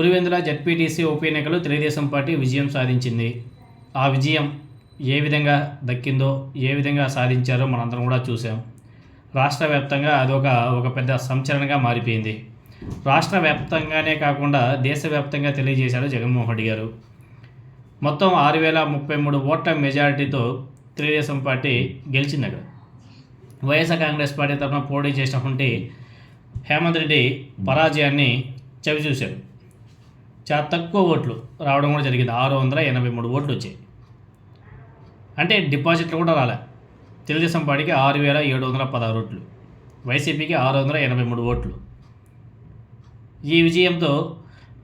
Pulivendula ZPTC ఉప ఎన్నికలు Telugu Desam party విజయం సాధించింది. ఆ విజయం ఏ విధంగా దక్కిందో ఏ విధంగా సాధించారో మనందరం కూడా చూసాం రాష్ట్ర వ్యాప్తంగా అదొక ఒక పెద్ద సంచలనంగా మారిపోయింది. రాష్ట్ర వ్యాప్తంగానే కాకుండా దేశవ్యాప్తంగా తెలియజేశారు జగన్మోహన్ రెడ్డి గారు. మొత్తం ఆరు వేల ముప్పై మూడు ఓట్ల మెజారిటీతో తెలుగుదేశం పార్టీ గెలిచింది అక్కడ. వైఎస్ఆర్ కాంగ్రెస్ పార్టీ తరఫున పోటీ చేసినటువంటి హేమంత్ రెడ్డి పరాజయాన్ని చవిచూశారు చాలా తక్కువ ఓట్లు రావడం కూడా జరిగింది. ఆరు వందల ఎనభై మూడు ఓట్లు వచ్చాయి. అంటే డిపాజిట్లు కూడా రాలే. తెలుగుదేశం పార్టీకి ఆరు వేల ఏడు వందల పదహారు ఓట్లు. వైసీపీకి ఆరు వందల ఎనభై మూడు ఓట్లు. ఈ విజయంతో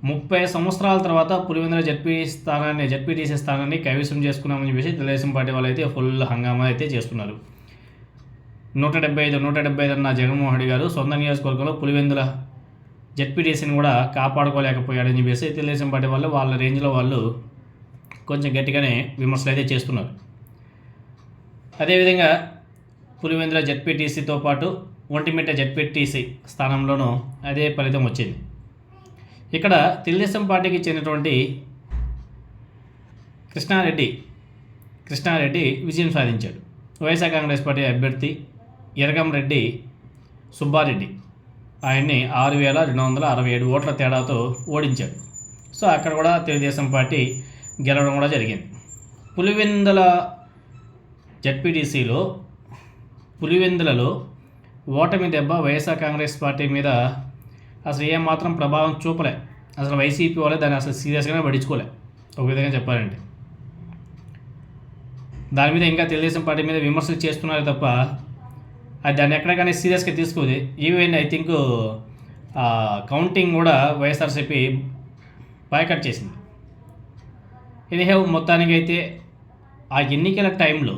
ముప్పై సంవత్సరాల తర్వాత పులివెందుల జడ్పీ స్థానాన్ని జడ్పీటీసీ స్థానాన్ని కైవసం చేసుకున్నామని చెప్పేసి తెలుగుదేశం పార్టీ వాళ్ళు అయితే ఫుల్ హంగామా అయితే చేస్తున్నారు. నూట డెబ్బై ఐదు నూట డెబ్బై ఐదు అన్న జగన్మోహన్ రెడ్డి గారు సొంత నియోజకవర్గంలో పులివెందుల జడ్పీటీసీని కూడా కాపాడుకోలేకపోయాడని చెప్పేసి తెలుగుదేశం పార్టీ వాళ్ళు వాళ్ళ రేంజ్లో వాళ్ళు కొంచెం గట్టిగానే విమర్శలు అయితే చేస్తున్నారు. అదేవిధంగా పులివెందుల జెడ్పీటీసీతో పాటు ఒంటిమిట్ట జెడ్పీటీసీ స్థానంలోనూ అదే ఫలితం వచ్చింది. ఇక్కడ తెలుగుదేశం పార్టీకి చెందినటువంటి కృష్ణారెడ్డి కృష్ణారెడ్డి విజయం సాధించాడు. వైఎస్ఆర్ కాంగ్రెస్ పార్టీ అభ్యర్థి ఎరగంరెడ్డి సుబ్బారెడ్డి. ఆయన్ని ఆరు వేల రెండు వందల అరవై ఏడు ఓట్ల తేడాతో ఓడించాడు. సో అక్కడ కూడా తెలుగుదేశం పార్టీ గెలవడం కూడా జరిగింది. పులివెందుల జడ్పీటీసీలో పులివెందులలో ఓటమి దెబ్బ వైఎస్ఆర్ కాంగ్రెస్ పార్టీ మీద అసలు ఏమాత్రం ప్రభావం చూపలే. అసలు వైసీపీ వాళ్ళే దాన్ని అసలు సీరియస్గానే పడించుకోలే ఒక విధంగా చెప్పాలంటే. దాని మీద ఇంకా తెలుగుదేశం పార్టీ మీద విమర్శలు చేస్తున్నారు తప్ప దాన్ని ఎక్కడికైనా సీరియస్గా తీసుకుంది. ఈవెన్ ఐ థింక్ కౌంటింగ్ కూడా వైఎస్ఆర్సీపీ బాయ్కట్ చేసింది. ఎనీహౌ మొత్తానికి అయితే ఆ ఎన్నికల టైంలో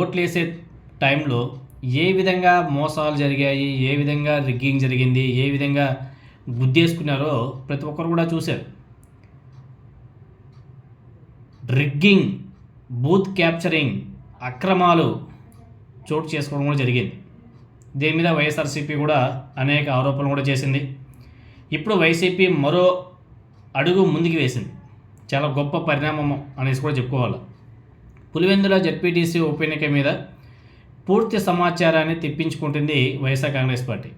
ఓట్లు వేసే టైంలో ఏ విధంగా మోసాలు జరిగాయి ఏ విధంగా రిగ్గింగ్ జరిగింది ఏ విధంగా గుద్దేసుకున్నారో ప్రతి ఒక్కరు కూడా చూశారు. రిగ్గింగ్ బూత్ క్యాప్చరింగ్ అక్రమాలు చోటు చేసుకోవడం కూడా జరిగింది. దీని మీద వైఎస్ఆర్సీపీ కూడా అనేక ఆరోపణలు కూడా చేసింది. ఇప్పుడు వైసీపీ మరో అడుగు ముందుకు వేసింది. చాలా గొప్ప పరిణామం అనేసి కూడా చెప్పుకోవాలి. పులివెందుల జడ్పీటీసీ ఉప ఎన్నిక మీద పూర్తి సమాచారాన్ని తెప్పించుకుంటుంది వైఎస్ఆర్ కాంగ్రెస్ పార్టీ.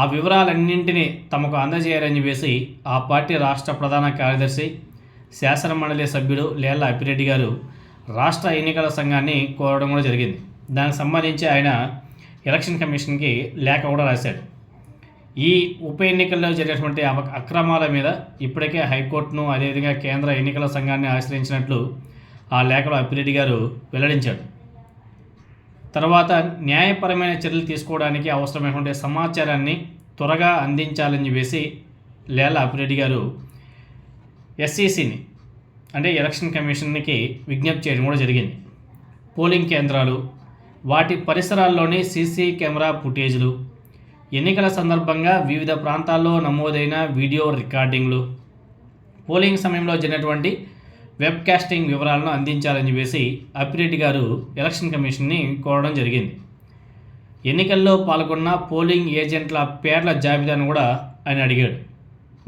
ఆ వివరాలన్నింటినీ తమకు అందజేయాలని చెప్పేసి ఆ పార్టీ రాష్ట్ర ప్రధాన కార్యదర్శి శాసన మండలి సభ్యుడు లేళ్ళ అప్పిరెడ్డి గారు రాష్ట్ర ఎన్నికల సంఘాన్ని కోరడం కూడా జరిగింది. దానికి సంబంధించి ఆయన ఎలక్షన్ కమిషన్కి లేఖ కూడా రాశాడు. ఈ ఉప ఎన్నికల్లో జరిగినటువంటి అక్రమాల మీద ఇప్పటికే హైకోర్టును అదేవిధంగా కేంద్ర ఎన్నికల సంఘాన్ని ఆశ్రయించినట్లు ఆ లేఖలో అప్పిరెడ్డి గారు వెల్లడించాడు. తర్వాత న్యాయపరమైన చర్యలు తీసుకోవడానికి అవసరమైనటువంటి సమాచారాన్ని త్వరగా అందించాలని చెప్పేసి లేల అప్పిరెడ్డి గారు ఎస్సీసీని అంటే ఎలక్షన్ కమిషన్కి విజ్ఞప్తి చేయడం కూడా జరిగింది. పోలింగ్ కేంద్రాలు వాటి పరిసరాల్లోని సీసీ కెమెరా ఫుటేజ్లు. ఎన్నికల సందర్భంగా వివిధ ప్రాంతాల్లో నమోదైన వీడియో రికార్డింగ్లు. పోలింగ్ సమయంలో జరిగినటువంటి వెబ్కాస్టింగ్ వివరాలను అందించాలని చెప్పేసి అప్పిరెడ్డి గారు ఎలక్షన్ కమిషన్ని కోరడం జరిగింది. ఎన్నికల్లో పాల్గొన్న పోలింగ్ ఏజెంట్ల పేర్ల జాబితాను కూడా ఆయన అడిగాడు.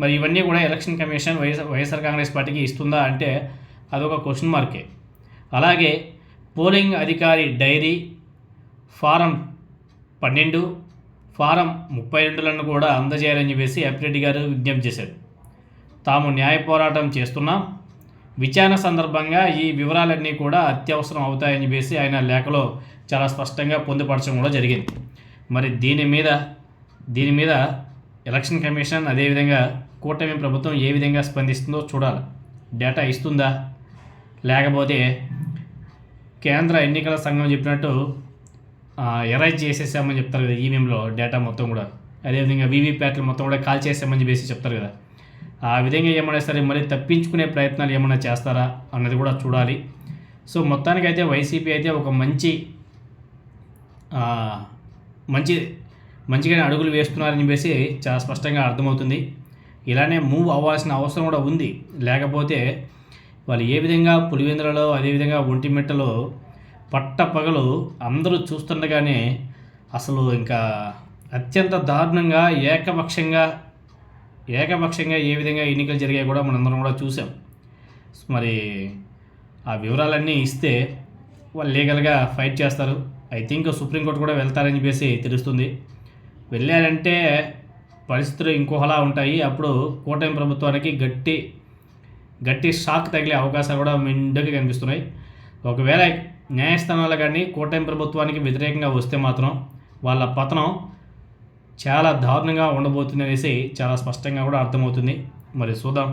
మరి ఇవన్నీ కూడా election commission YSR YSR Congress పార్టీకి ఇస్తుందా అంటే అదొక క్వశ్చన్ మార్కే. అలాగే పోలింగ్ అధికారి డైరీ ఫారం పన్నెండు ఫారం ముప్పై రెండులను కూడా అందజేయాలని చెప్పేసి అప్పిరెడ్డి గారు విజ్ఞప్తి చేశారు. తాము న్యాయ పోరాటం చేస్తున్నాం విచారణ సందర్భంగా ఈ వివరాలన్నీ కూడా అత్యవసరం అవుతాయని చెప్పేసి ఆయన లేఖలో చాలా స్పష్టంగా పొందుపరచడం కూడా జరిగింది. మరి దీని మీద దీని మీద ఎలక్షన్ కమిషన్ అదేవిధంగా కూటమి ప్రభుత్వం ఏ విధంగా స్పందిస్తుందో చూడాలి. డేటా ఇస్తుందా? లేకపోతే కేంద్ర ఎన్నికల సంఘం చెప్పినట్టు ఎరైజ్ చేసేసామని చెప్తారు కదా ఈవీఎంలో డేటా మొత్తం కూడా. అదేవిధంగా వీవీప్యాట్లు మొత్తం కూడా కాల్ చేసామని చెప్పేసి చెప్తారు కదా. ఆ విధంగా ఏమైనా సరే మరి తప్పించుకునే ప్రయత్నాలు ఏమైనా చేస్తారా అన్నది కూడా చూడాలి. సో మొత్తానికైతే వైసీపీ అయితే ఒక మంచి మంచి మంచిగానే అడుగులు వేస్తున్నారని చెప్పేసి చాలా స్పష్టంగా అర్థమవుతుంది. ఇలానే మూవ్ అవ్వాల్సిన అవసరం కూడా ఉంది. లేకపోతే వాళ్ళు ఏ విధంగా పులివెందులలో అదేవిధంగా ఒంటిమిట్టలో పట్ట పగలు అందరూ చూస్తుండగానే అసలు ఇంకా అత్యంత దారుణంగా ఏకపక్షంగా ఏకపక్షంగా ఏ విధంగా ఎన్నికలు జరిగాయి కూడా మనందరం కూడా చూసాం మరి ఆ వివరాలన్నీ ఇస్తే వాళ్ళు లీగల్గా ఫైట్ చేస్తారు. ఐ థింక్ సుప్రీంకోర్టు కూడా వెళ్తారని చెప్పేసి తెలుస్తుంది. వెళ్ళారంటే పరిస్థితులు ఇంకోలా ఉంటాయి. అప్పుడు కూటమి ప్రభుత్వానికి గట్టి గట్టి షాక్ తగిలే అవకాశాలు కూడా మెండుగా కనిపిస్తున్నాయి. ఒకవేళ న్యాయస్థానాలు కానీ కూటమి ప్రభుత్వానికి వ్యతిరేకంగా వస్తే మాత్రం వాళ్ళ పతనం చాలా దారుణంగా ఉండబోతుంది అనేసి చాలా స్పష్టంగా కూడా అర్థమవుతుంది. మరి చూద్దాం.